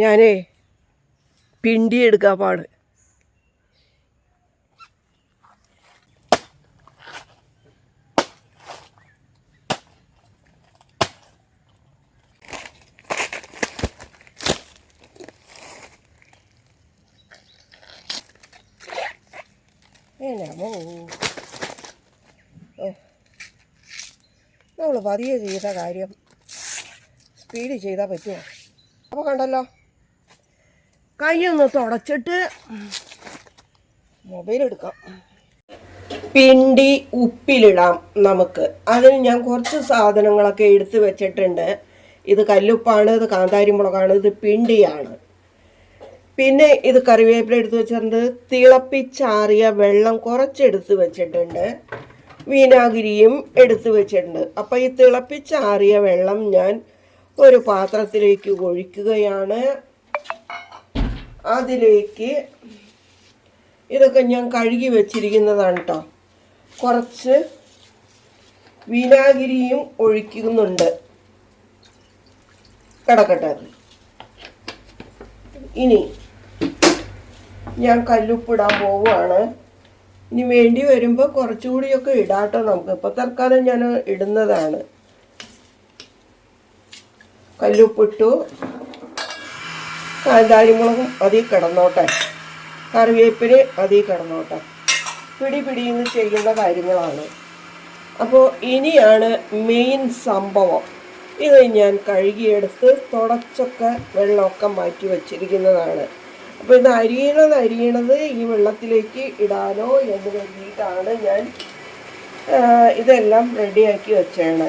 ഞാനേ പിണ്ടി എടുക്കാൻ പാട്. നമ്മൾ പതിയെ ചെയ്ത കാര്യം സ്പീഡ് ചെയ്താൽ പറ്റുമോ? അപ്പോൾ കണ്ടല്ലോ. കൈ ഒന്ന് തുടച്ചിട്ട് മൊബൈൽ എടുക്കാം. പിണ്ടി ഉപ്പിലിടാം നമുക്ക്. അതിന് ഞാൻ കുറച്ച് സാധനങ്ങളൊക്കെ എടുത്ത് വെച്ചിട്ടുണ്ട്. ഇത് കല്ലുപ്പാണ് ഇത് കാന്താരി മുളകാണ് ഇത് പിണ്ടിയാണ്. പിന്നെ ഇത് കറിവേപ്പില എടുത്ത് വെച്ചിട്ടുണ്ട്. തിളപ്പിച്ചാറിയ വെള്ളം കുറച്ചെടുത്ത് വെച്ചിട്ടുണ്ട്. വിനാഗിരിയും എടുത്ത് വെച്ചിട്ടുണ്ട്. അപ്പോൾ ഈ തിളപ്പിച്ചാറിയ വെള്ളം ഞാൻ ഒരു പാത്രത്തിലേക്ക് ഒഴിക്കുകയാണ്. അതിലേക്ക് ഇതൊക്കെ ഞാൻ കഴുകി വെച്ചിരിക്കുന്നതാണ് കേട്ടോ കുറച്ച് വിനാഗിരിയും ഒഴിക്കുന്നുണ്ട്. കിടക്കട്ടെ. അത് ഇനി ഞാൻ കല്ലുപ്പിടാൻ പോവുകയാണ്. ഇനി വേണ്ടി വരുമ്പോൾ കുറച്ചുകൂടിയൊക്കെ ഇടാട്ടോ നമുക്ക്. ഇപ്പോൾ തൽക്കാലം ഞാൻ ഇടുന്നതാണ്. കല്ലുപ്പിട്ടു. കാന്താരിമുളകും അതിൽ കിടന്നോട്ടെ. കറിവേപ്പിന് അതിൽ കിടന്നോട്ടെ. പിടി പിടിയെന്ന് ചെയ്യുന്ന കാര്യങ്ങളാണ്. അപ്പോൾ ഇനിയാണ് മെയിൻ സംഭവം. ഇത് ഞാൻ കഴുകിയെടുത്ത് തുടച്ചൊക്കെ വെള്ളമൊക്കെ മാറ്റി വച്ചിരിക്കുന്നതാണ്. അപ്പോൾ ഇത് അരിയണത് അരിയണത് ഈ വെള്ളത്തിലേക്ക് ഇടാനോ എന്ന് കരുതിയിട്ടാണ് ഞാൻ ഇതെല്ലാം റെഡിയാക്കി വെച്ചാണ്.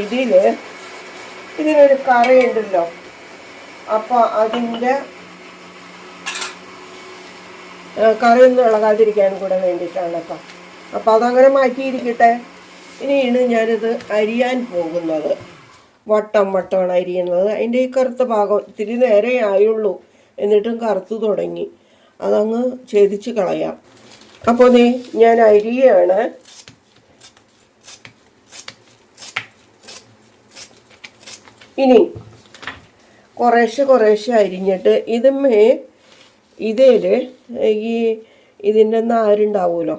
ഇതിൽ ഇതിനൊരു കറയുണ്ടല്ലോ. അപ്പോൾ അതിന്റെ കറിയൊന്നും ഇളകാതിരിക്കാൻ കൂടെ വേണ്ടിയിട്ടാണ് അപ്പം അപ്പോൾ അതങ്ങനെ മാറ്റിയിരിക്കട്ടെ. ഇനിയാണ് ഞാനിത് അരിയാൻ പോകുന്നത്. വട്ടം വട്ടമാണ് അരിയുന്നത്. അതിന്റെ ഈ കറുത്ത ഭാഗം ഇത്തിരി നേരെ ആയുള്ളൂ. എന്നിട്ടും കറുത്തു തുടങ്ങി. അതങ്ങ് ഛേദിച്ച് കളയാം. അപ്പോൾ നീ ഞാൻ അരിയാണ് ഇനി കുറേശ്ശെ കുറേശ്ശെ അരിഞ്ഞിട്ട് ഇതുമേ ഇതിൽ ഈ ഇതിന്റെ നാരുണ്ടാവുമല്ലോ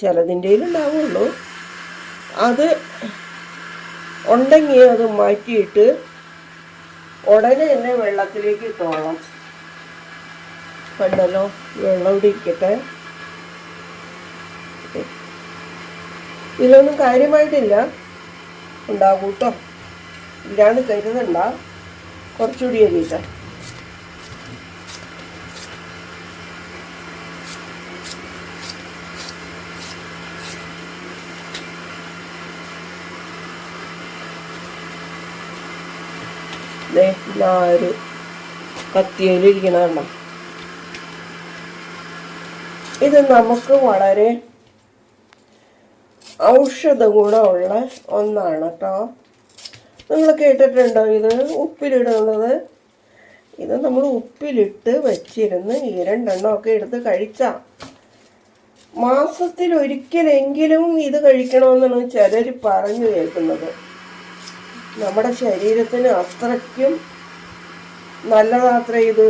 ചിലതിന്റെ ഉണ്ടാവുള്ളൂ. അത് ഉണ്ടെങ്കിൽ അത് മാറ്റിയിട്ട് ഉടനെ തന്നെ വെള്ളത്തിലേക്ക് ഇട്ടോളാം. കണ്ടല്ലോ വെള്ളം ഇവിടെ ഇരിക്കട്ടെ. ഇതിലൊന്നും കാര്യമായിട്ടില്ല. ഉണ്ടാകും കേട്ടോ ഇല്ലാന്ന് കരുതണ്ട കുറച്ചുകൂടി അരിയിട്ടെ കത്തിയിലിരിക്കണ കണ്ടോ? ഇത് നമുക്ക് വളരെ ഔഷധ ഗുണമുള്ള ഒന്നാണ് കേട്ടോ. നിങ്ങൾ കേട്ടിട്ടുണ്ടോ ഇത്? ഉപ്പിലിടുന്നത്. ഇത് നമ്മൾ ഉപ്പിലിട്ട് വെച്ചിരുന്ന് ഈ രണ്ടെണ്ണമൊക്കെ എടുത്ത് കഴിച്ചാൽ മാസത്തിൽ ഒരിക്കലെങ്കിലും ഇത് കഴിക്കണമെന്നാണ് ചിലർ പറഞ്ഞു കേൾക്കുന്നത്. നമ്മുടെ ശരീരത്തിന് അത്രയ്ക്കും നല്ലതാത്ര ഇത്.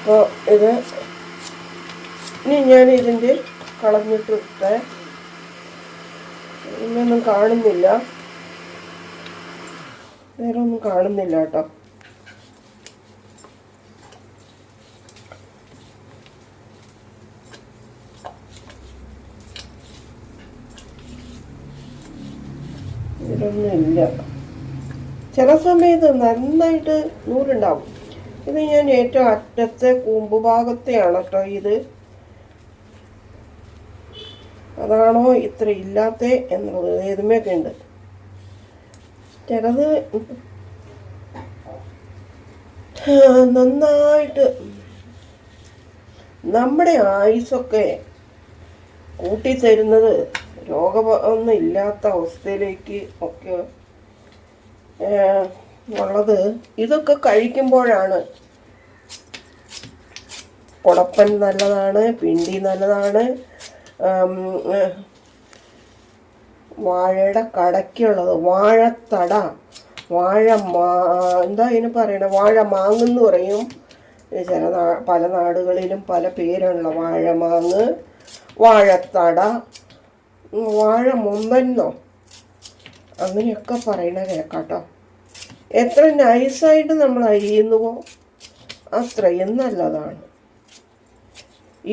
അപ്പോൾ ഇത്. ഇനി ഞാൻ ഇതിന്റെ കളഞ്ഞിട്ട് ഇട്ടേ ഇന്നൊന്നും കാണുന്നില്ല. വേറെ ഒന്നും കാണുന്നില്ല കേട്ടോ. ഇതൊന്നുമില്ല. ചില സമയത്ത് നന്നായിട്ട് നൂലുണ്ടാവും. ഇത് ഞാൻ ഏറ്റവും അറ്റത്തെ കൂമ്പ് ഭാഗത്തെയാണ് കേട്ടോ ഇത്. അതാണോ ഇത്ര ഇല്ലാത്ത എന്നുള്ളത്. ഏതുമൊക്കെ ഉണ്ട്. ചിലത് നന്നായിട്ട് നമ്മുടെ ആയുസൊക്കെ കൂട്ടിത്തരുന്നത് രോഗമൊന്നും ഇല്ലാത്ത അവസ്ഥയിലേക്ക് ഒക്കെ ഉള്ളത്. ഇതൊക്കെ കഴിക്കുമ്പോഴാണ് കുടപ്പൻ നല്ലതാണ് പിണ്ടി നല്ലതാണ് വാഴയുടെ കടയ്ക്കുള്ളത് വാഴത്തട. വാഴ മാ എന്താ ഇതിന് പറയണ? വാഴ മാങ്ങെന്ന് പറയും. ചില നാ പല നാടുകളിലും പല പേരുള്ള വാഴമാങ്ങ് വാഴത്തട വാഴ മുമ്പെന്നോ? അങ്ങനെയൊക്കെ പറയണ കേൾക്കാട്ടോ എത്ര നൈസായിട്ട് നമ്മൾ അരിയുന്നുവോ? അത്രയും നല്ലതാണ്.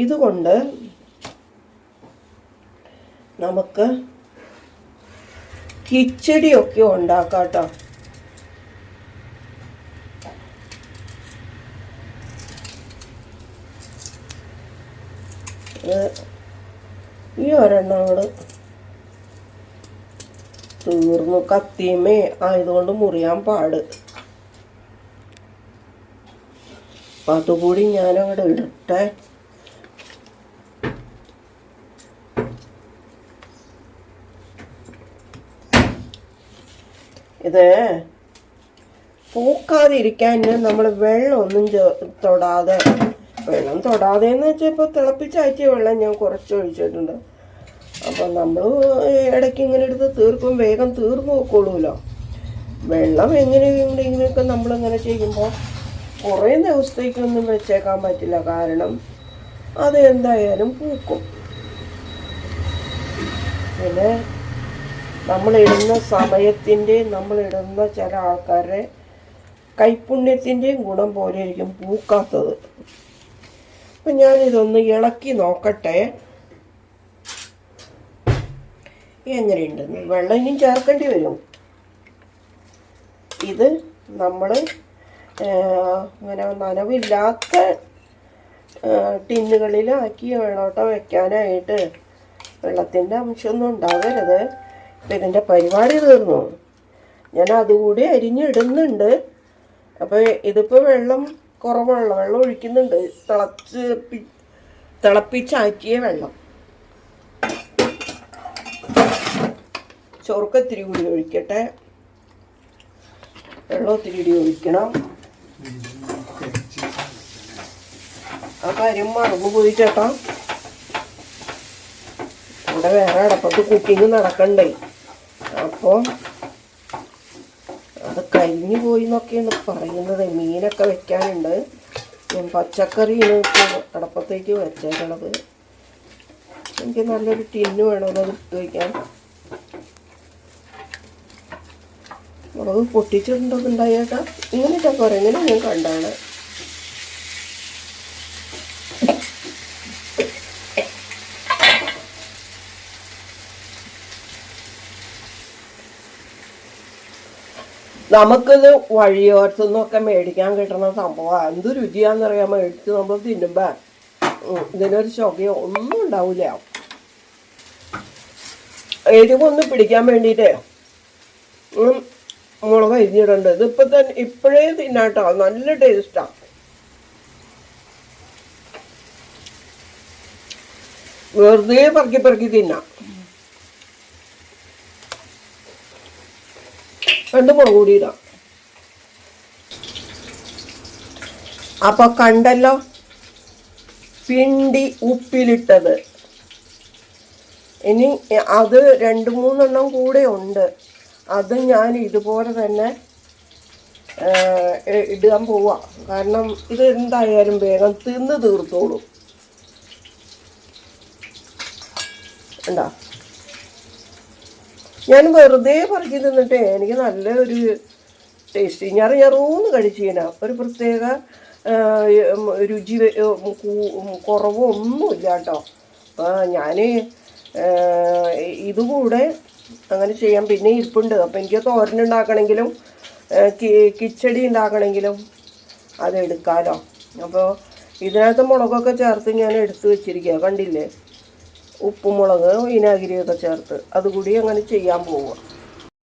ഇതുകൊണ്ട് നമുക്ക് കിച്ചടിയൊക്കെ ഉണ്ടാക്കാം കേട്ടോ ഈ ഒരെണ്ണോട് തീർന്നു. കത്തിയമേ ആയതുകൊണ്ട് മുറിയാൻ പാട്. അതുകൂടി ഞാനങ്ങോട്ട് ഇടട്ടെ. ഇത് പൂക്കാതിരിക്കാൻ നമ്മൾ വെള്ളമൊന്നും തൊടാതെ വെള്ളം തൊടാതെ എന്ന് വെച്ചാൽ ഇപ്പോൾ തിളപ്പിച്ചാറ്റിയ വെള്ളം ഞാൻ കുറച്ച് ഒഴിച്ചിട്ടുണ്ട്. അപ്പം നമ്മൾ ഇടയ്ക്ക് ഇങ്ങനെ എടുത്ത് തീർക്കും വേഗം തീർന്നു നോക്കോളൂല്ലോ വെള്ളം എങ്ങനെയെങ്കിലുമൊക്കെ നമ്മളിങ്ങനെ ചെയ്യുമ്പോൾ കുറേ ദിവസത്തേക്കൊന്നും വെച്ചേക്കാൻ പറ്റില്ല. കാരണം അത് എന്തായാലും പൂക്കും. പിന്നെ നമ്മളിടുന്ന സമയത്തിന്റെയും നമ്മളിടുന്ന ചില ആൾക്കാരുടെ കൈപ്പുണ്യത്തിന്റെയും ഗുണം പോലെ ആയിരിക്കും പൂക്കാത്തത്. അപ്പം ഞാനിതൊന്ന് ഇളക്കി നോക്കട്ടെ. എങ്ങനെയുണ്ടെന്ന് വെള്ളം ഇനിയും ചേർക്കേണ്ടി വരും. ഇത് നമ്മൾ ഇങ്ങനെ നനവില്ലാത്ത ടിന്നുകളിലാക്കി വെള്ളോട്ട വെക്കാനായിട്ട്. വെള്ളത്തിന്റെ അംശമൊന്നും ഉണ്ടാകരുത് ഇതിന്റെ പരിപാടി തീർന്നു. ഞാൻ അതുകൂടി അരിഞ്ഞിടുന്നുണ്ട് അപ്പോൾ ഇതിപ്പോൾ വെള്ളം കുറവുള്ള വെള്ളം ഒഴിക്കുന്നുണ്ട്. തിളച്ച് തിളപ്പിച്ചാക്കിയ വെള്ളം. ഒത്തിരി കൂടി ഒഴിക്കട്ടെ. വെള്ളം ഒത്തിരി കൂടി ഒഴിക്കണം. ആ കാര്യം മറന്നുപോയി ചേട്ടാ. ഇവിടെ വേറെ അടപ്പത്ത് കുക്കിങ് നടക്കണ്ടേ. അപ്പോൾ അത് കഴിഞ്ഞു പോയി എന്നൊക്കെയാണ് പറയുന്നത്. മീനൊക്കെ വെക്കാനുണ്ട്. ഞാൻ പച്ചക്കറിയാണ് ഇപ്പോൾ അടപ്പത്തേക്ക് വെച്ചേക്കണത്. എനിക്ക് നല്ലൊരു ടിന്നു വേണമല്ലോ അത് ഇട്ട് വയ്ക്കാൻ മുളക് പൊട്ടിച്ചിട്ടുണ്ടോ ഉണ്ടായേക്കാം ഇങ്ങനെയൊക്കെ ഞാൻ കണ്ടാണ്. നമുക്കിത് വഴിയോരത്തു നിന്നൊക്കെ മേടിക്കാൻ കിട്ടുന്ന സംഭവമാണ് എന്ത് രുചിയാണെന്നറിയാൻ മേടിച്ച് നമ്മൾ തിന്നുമ്പോൾ ഇതിനൊരു ചൊകയോ ഒന്നും ഉണ്ടാവില്ല എരിവൊന്ന് പിടിക്കാൻ വേണ്ടിയിട്ടേ മുളക് അരിഞ്ഞിടണ്ട്. ഇതിപ്പോ തന്നെ ഇപ്പോഴേ തിന്നാട്ടോ. നല്ല ടേസ്റ്റാ. വെറുതെ പറക്കി പറക്കി തിന്നാം. രണ്ട് മുളക് കൂടി ഇടാം. അപ്പൊ കണ്ടല്ലോ? പിണ്ടി ഉപ്പിലിട്ടത്. ഇനി അത് രണ്ട് മൂന്നെണ്ണം കൂടെ ഉണ്ട്. അത് ഞാൻ ഇതുപോലെ തന്നെ ഇടാൻ പോവാ. കാരണം ഇത് എന്തായാലും വേഗം തിന്ന് തീർത്തോളൂ. ഉണ്ടാ ഞാൻ വെറുതെ പറിച്ചു തിന്നിട്ട് എനിക്ക് നല്ല ഒരു ടേസ്റ്റ് ഞാൻ ഞറൂന്ന് കഴിച്ചീന ഒരു പ്രത്യേക രുചി കുറവോ കേട്ടോ ആ ഞാൻ ഇതുകൂടെ അങ്ങനെ ചെയ്യാം. പിന്നെ ഇരിപ്പുണ്ട്. അപ്പം എനിക്ക് തോരൻ ഉണ്ടാക്കണമെങ്കിലും കിച്ചടി ഉണ്ടാക്കണമെങ്കിലും അതെടുക്കാലോ അപ്പോൾ ഇതിനകത്ത് മുളകൊക്കെ ചേർത്ത് ഞാൻ എടുത്ത് വെച്ചിരിക്കുക കണ്ടില്ലേ? ഉപ്പുമുളക് വിനാഗിരിയൊക്കെ ചേർത്ത് അതുകൂടി അങ്ങനെ ചെയ്യാൻ പോവുക.